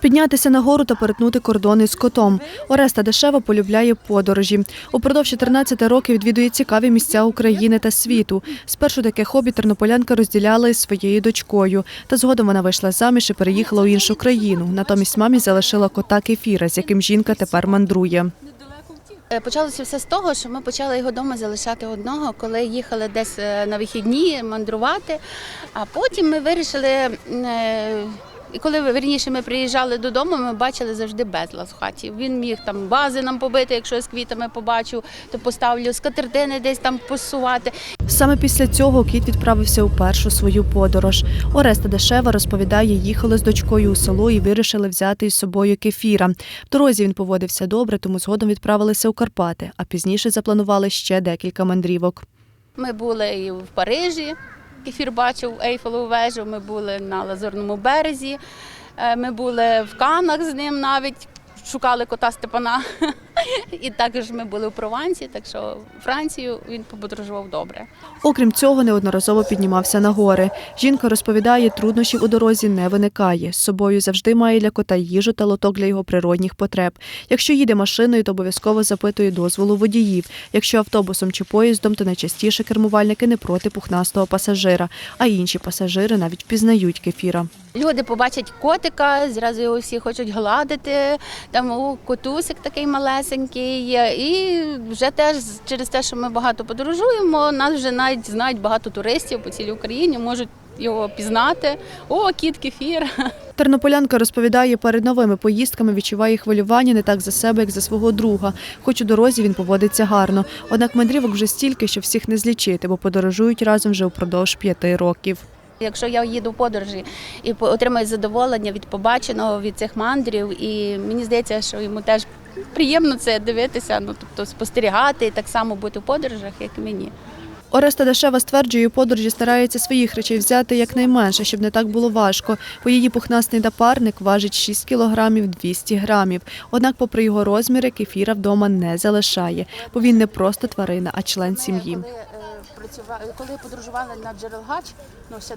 Піднятися на гору та перетнути кордони з котом. Ореста Дешева полюбляє подорожі. Упродовж 14 років відвідує цікаві місця України та світу. Спершу таке хобі тернополянка розділяла із своєю дочкою. Та згодом вона вийшла заміж і переїхала у іншу країну. Натомість мамі залишила кота кефіра, з яким жінка тепер мандрує. Е, Почалося все з того, що ми почали його вдома залишати одного, коли їхали десь е, на вихідні мандрувати. А потім ми вирішили, е, і коли верніше ми приїжджали додому, ми бачили завжди безлад в хаті. Він міг там вази нам побити, якщо я з квітами побачу, то поставлю скатертини десь там посувати. Саме після цього кіт відправився у першу свою подорож. Ореста Дешева розповідає, їхали з дочкою у село і вирішили взяти із собою кефіра. В дорозі він поводився добре, тому згодом відправилися у Карпати, а пізніше запланували ще декілька мандрівок. Ми були і в Парижі, кефір бачив Ейфелову вежу, ми були на Лазурному березі, е, ми були в Канах з ним навіть. Шукали кота Степана, і також ми були в Провансі, так що Францію він подорожував добре. Окрім цього, неодноразово піднімався на гори. Жінка розповідає, труднощів у дорозі не виникає. З собою завжди має для кота їжу та лоток для його природних потреб. Якщо їде машиною, то обов'язково запитує дозволу водіїв. Якщо автобусом чи поїздом, то найчастіше кермувальники не проти пухнастого пасажира, а інші пасажири навіть впізнають кефіра. Люди побачать котика, зразу його всі хочуть гладити. Там о, котусик такий малесенький. І вже теж через те, що ми багато подорожуємо, нас вже навіть знають багато туристів по цілій Україні, можуть його пізнати. О, кіт кефір. Тернополянка розповідає, перед новими поїздками відчуває хвилювання не так за себе, як за свого друга. Хоч у дорозі він поводиться гарно. Однак мандрівок вже стільки, що всіх не злічити, бо подорожують разом вже впродовж п'яти років. Якщо я їду в подорожі і по- отримую задоволення від побаченого, від цих мандрів, і мені здається, що йому теж приємно це дивитися, ну тобто спостерігати і так само бути в подорожах, як і мені. Ореста Дешева стверджує, у подорожі старається своїх речей взяти якнайменше, щоб не так було важко. Бо її пухнастий напарник важить 6 кілограмів 200 грамів. Однак, попри його розміри, кефіра вдома не залишає, бо він не просто тварина, а член сім'ї. Коли, коли подорожували на Джерелгач, ну ще